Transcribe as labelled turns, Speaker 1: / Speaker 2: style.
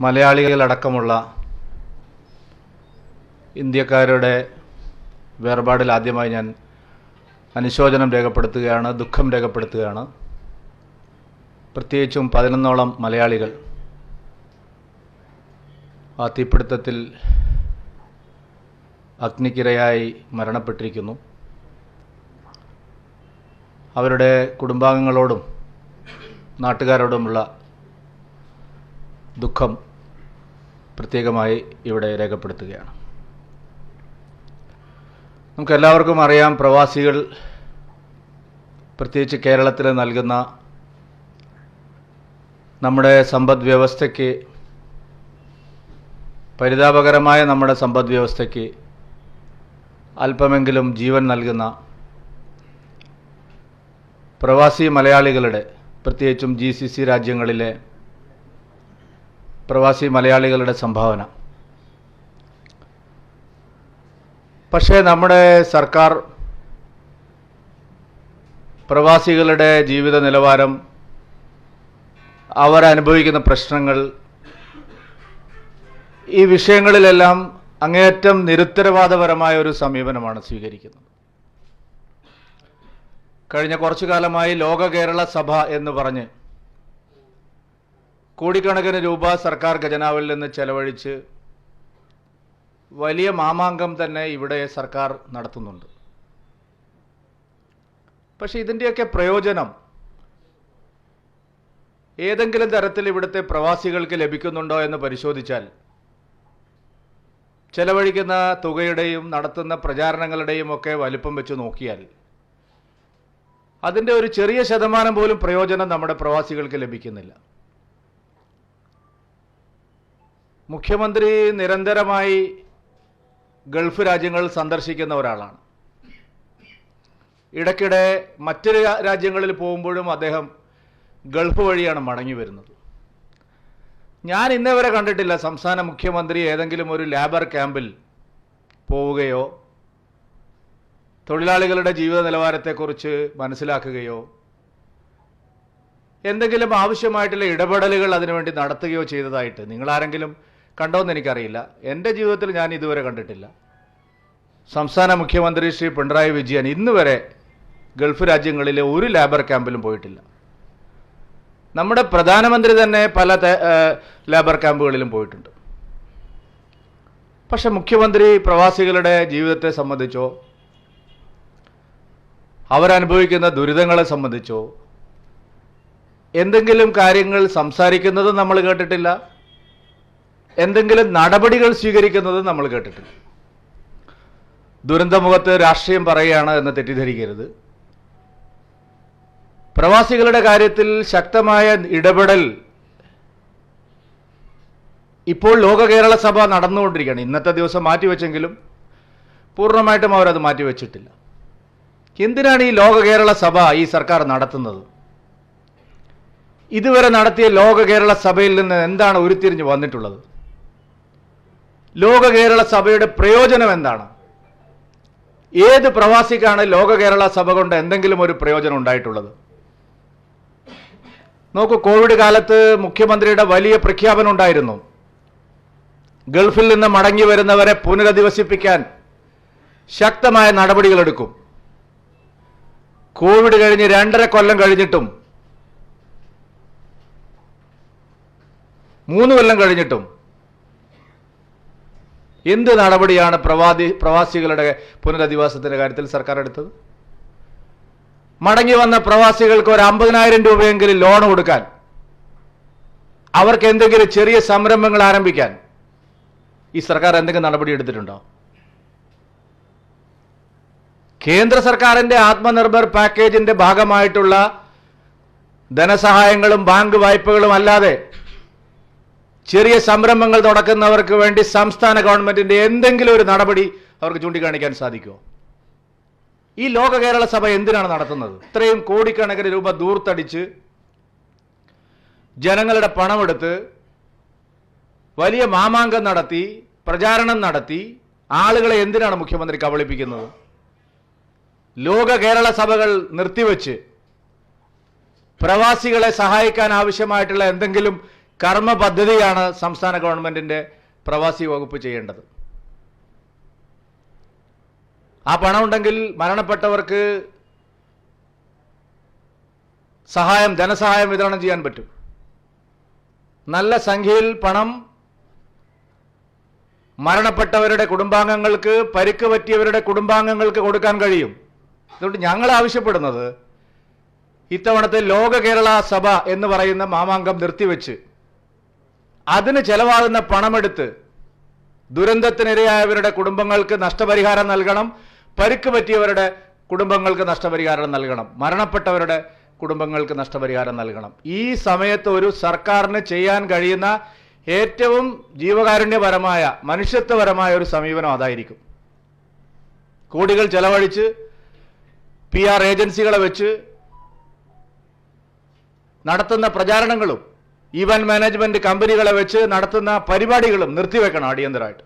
Speaker 1: മലയാളികളടക്കമുള്ള ഇന്ത്യക്കാരുടെ വേർപാടിൽ ആദ്യമായി ഞാൻ അനുശോചനം രേഖപ്പെടുത്തുകയാണ് ദുഃഖം രേഖപ്പെടുത്തുകയാണ്. പ്രത്യേകിച്ചും പതിനൊന്നോളം മലയാളികൾ ആ തീപിടുത്തത്തിൽ അഗ്നിക്കിരയായി മരണപ്പെട്ടിരിക്കുന്നു. അവരുടെ കുടുംബാംഗങ്ങളോടും നാട്ടുകാരോടുമുള്ള ദുഃഖം പ്രത്യേകമായി ഇവിടെ രേഖപ്പെടുത്തുകയാണ്. നമുക്കെല്ലാവർക്കും അറിയാം പ്രവാസികൾ പ്രത്യേകിച്ച് കേരളത്തിൽ നൽകുന്ന നമ്മുടെ സമ്പദ് വ്യവസ്ഥയ്ക്ക് പരിതാപകരമായ നമ്മുടെ സമ്പദ് വ്യവസ്ഥയ്ക്ക് അല്പമെങ്കിലും ജീവൻ നൽകുന്ന പ്രവാസി മലയാളികളുടെ പ്രത്യേകിച്ചും ജി സി സി രാജ്യങ്ങളിലെ പ്രവാസി മലയാളികളുടെ സംഭാവന. പക്ഷേ നമ്മുടെ സർക്കാർ പ്രവാസികളുടെ ജീവിത നിലവാരം അവരനുഭവിക്കുന്ന പ്രശ്നങ്ങൾ ഈ വിഷയങ്ങളിലെല്ലാം അങ്ങേയറ്റം നിരുത്തരവാദപരമായ ഒരു സമീപനമാണ് സ്വീകരിക്കുന്നത്. കഴിഞ്ഞ കുറച്ചു കാലമായി ലോക കേരള സഭ എന്ന് പറഞ്ഞ് കോടിക്കണക്കിന് രൂപ സർക്കാർ ഖജനാവിൽ നിന്ന് ചെലവഴിച്ച് വലിയ മാമാങ്കം തന്നെ ഇവിടെ സർക്കാർ നടത്തുന്നുണ്ട്. പക്ഷെ ഇതിന്റെയൊക്കെ പ്രയോജനം ഏതെങ്കിലും തരത്തിൽ ഇവിടുത്തെ പ്രവാസികൾക്ക് ലഭിക്കുന്നുണ്ടോ എന്ന് പരിശോധിച്ചാൽ ചെലവഴിക്കുന്ന തുകയുടെയും നടത്തുന്ന പ്രചാരണങ്ങളുടെയും ഒക്കെ വലിപ്പം വെച്ച് നോക്കിയാൽ അതിന്റെ ഒരു ചെറിയ ശതമാനം പോലും പ്രയോജനം നമ്മുടെ പ്രവാസികൾക്ക് ലഭിക്കുന്നില്ല. മുഖ്യമന്ത്രി നിരന്തരമായി ഗൾഫ് രാജ്യങ്ങൾ സന്ദർശിക്കുന്ന ഒരാളാണ്. ഇടയ്ക്കിടെ മറ്റ് രാജ്യങ്ങളിൽ പോകുമ്പോഴും അദ്ദേഹം ഗൾഫ് വഴിയാണ് മടങ്ങി വരുന്നത്. ഞാൻ ഇന്നേ വരെ കണ്ടിട്ടില്ല സംസ്ഥാന മുഖ്യമന്ത്രി ഏതെങ്കിലും ഒരു ലേബർ ക്യാമ്പിൽ പോവുകയോ തൊഴിലാളികളുടെ ജീവിത നിലവാരത്തെക്കുറിച്ച് മനസ്സിലാക്കുകയോ എന്തെങ്കിലും ആവശ്യമായിട്ടുള്ള ഇടപെടലുകൾ അതിനുവേണ്ടി നടത്തുകയോ ചെയ്തതായിട്ട് നിങ്ങളാരെങ്കിലും കണ്ടോന്ന് എനിക്കറിയില്ല. എന്റെ ജീവിതത്തിൽ ഞാൻ ഇതുവരെ കണ്ടിട്ടില്ല. സംസ്ഥാന മുഖ്യമന്ത്രി ശ്രീ പിണറായി വിജയൻ ഇന്ന് വരെ ഗൾഫ് രാജ്യങ്ങളിലെ ഒരു ലേബർ ക്യാമ്പിലും പോയിട്ടില്ല. നമ്മുടെ പ്രധാനമന്ത്രി തന്നെ പല ലേബർ ക്യാമ്പുകളിലും പോയിട്ടുണ്ട്. പക്ഷെ മുഖ്യമന്ത്രി പ്രവാസികളുടെ ജീവിതത്തെ സംബന്ധിച്ചോ അവരനുഭവിക്കുന്ന ദുരിതങ്ങളെ സംബന്ധിച്ചോ എന്തെങ്കിലും കാര്യങ്ങൾ സംസാരിക്കുന്നത് നമ്മൾ കേട്ടിട്ടില്ല. എന്തെങ്കിലും നടപടികൾ സ്വീകരിക്കുന്നത് നമ്മൾ കേട്ടിട്ടില്ല. ദുരന്തമുഖത്ത് രാഷ്ട്രീയം പറയുകയാണ് എന്ന് തെറ്റിദ്ധരിക്കരുത്. പ്രവാസികളുടെ കാര്യത്തിൽ ശക്തമായ ഇടപെടൽ ഇപ്പോൾ ലോക കേരള സഭ നടന്നുകൊണ്ടിരിക്കുകയാണ്. ഇന്നത്തെ ദിവസം മാറ്റിവെച്ചെങ്കിലും പൂർണമായിട്ടും അവരത് മാറ്റിവെച്ചിട്ടില്ല. എന്തിനാണ് ഈ ലോക കേരള സഭ ഈ സർക്കാർ നടത്തുന്നത്? ഇതുവരെ നടത്തിയ ലോക കേരള സഭയിൽ നിന്ന് എന്താണ് ഉരുത്തിരിഞ്ഞ് വന്നിട്ടുള്ളത്? ലോക കേരള സഭയുടെ പ്രയോജനം എന്താണ്? ഏത് പ്രവാസിക്കാണ് ലോക കേരള സഭ കൊണ്ട് എന്തെങ്കിലും ഒരു പ്രയോജനം ഉണ്ടായിട്ടുള്ളത്? നോക്കൂ കോവിഡ് കാലത്ത് മുഖ്യമന്ത്രിയുടെ വലിയ പ്രഖ്യാപനം ഉണ്ടായിരുന്നു. ഗൾഫിൽ നിന്ന് മടങ്ങി വരുന്നവരെ പുനരധിവസിപ്പിക്കാൻ ശക്തമായ നടപടികളെടുക്കും കോവിഡ് കഴിഞ്ഞ് രണ്ടര കൊല്ലം കഴിഞ്ഞിട്ടും മൂന്ന് കൊല്ലം കഴിഞ്ഞിട്ടും എന്ത് നടപടിയാണ് പ്രവാദി പ്രവാസികളുടെ പുനരധിവാസത്തിന്റെ കാര്യത്തിൽ സർക്കാർ എടുത്തത്? മടങ്ങി വന്ന പ്രവാസികൾക്ക് ഒരു അമ്പതിനായിരം രൂപയെങ്കിലും ലോൺ കൊടുക്കാൻ അവർക്ക് എന്തെങ്കിലും ചെറിയ സംരംഭങ്ങൾ ആരംഭിക്കാൻ ഈ സർക്കാർ എന്തെങ്കിലും നടപടി എടുത്തിട്ടുണ്ടോ? കേന്ദ്ര സർക്കാരിന്റെ ആത്മനിർഭർ പാക്കേജിന്റെ ഭാഗമായിട്ടുള്ള ധനസഹായങ്ങളും ബാങ്ക് വായ്പകളും അല്ലാതെ ചെറിയ സംരംഭങ്ങൾ തുടക്കുന്നവർക്ക് വേണ്ടി സംസ്ഥാന ഗവൺമെന്റിന്റെ എന്തെങ്കിലും ഒരു നടപടി അവർക്ക് ചൂണ്ടിക്കാണിക്കാൻ സാധിക്കുമോ? ഈ ലോക കേരള സഭ എന്തിനാണ് നടത്തുന്നത്? ഇത്രയും കോടിക്കണക്കിന് രൂപ ദൂർത്തടിച്ച് ജനങ്ങളുടെ പണമെടുത്ത് വലിയ മാമാങ്കം നടത്തി പ്രചാരണം നടത്തി ആളുകളെ എന്തിനാണ് മുഖ്യമന്ത്രി കബളിപ്പിക്കുന്നത്? ലോക കേരള സഭകൾ നിർത്തിവെച്ച് പ്രവാസികളെ സഹായിക്കാൻ ആവശ്യമായിട്ടുള്ള എന്തെങ്കിലും കർമ്മ പദ്ധതിയാണ് സംസ്ഥാന ഗവൺമെന്റിന്റെ പ്രവാസി വകുപ്പ് ചെയ്യേണ്ടത്. ആ പണം ഉണ്ടെങ്കിൽ മരണപ്പെട്ടവർക്ക് സഹായം ധനസഹായം വിതരണം ചെയ്യാൻ പറ്റും. നല്ല സംഖ്യയിൽ പണം മരണപ്പെട്ടവരുടെ കുടുംബാംഗങ്ങൾക്ക് പരിക്ക് പറ്റിയവരുടെ കുടുംബാംഗങ്ങൾക്ക് കൊടുക്കാൻ കഴിയും. അതുകൊണ്ട് ഞങ്ങൾ ആവശ്യപ്പെടുന്നത് ഇത്തവണത്തെ ലോക കേരള സഭ എന്ന് പറയുന്ന മാമാങ്കം നിർത്തിവെച്ച് അതിന് ചെലവാകുന്ന പണമെടുത്ത് ദുരന്തത്തിനിരയായവരുടെ കുടുംബങ്ങൾക്ക് നഷ്ടപരിഹാരം നൽകണം പരുക്ക് പറ്റിയവരുടെ കുടുംബങ്ങൾക്ക് നഷ്ടപരിഹാരം നൽകണം മരണപ്പെട്ടവരുടെ കുടുംബങ്ങൾക്ക് നഷ്ടപരിഹാരം നൽകണം. ഈ സമയത്ത് ഒരു സർക്കാരിന് ചെയ്യാൻ കഴിയുന്ന ഏറ്റവും ജീവകാരുണ്യപരമായ മനുഷ്യത്വപരമായ ഒരു സമീപനം അതായിരിക്കും. കോടികൾ ചെലവഴിച്ച് പി ആർ ഏജൻസികളെ വെച്ച് നടത്തുന്ന പ്രചാരണങ്ങളും ഈവന്റ് മാനേജ്മെന്റ് കമ്പനികളെ വെച്ച് നടത്തുന്ന പരിപാടികളും നിർത്തിവെക്കണം അടിയന്തരമായിട്ട്.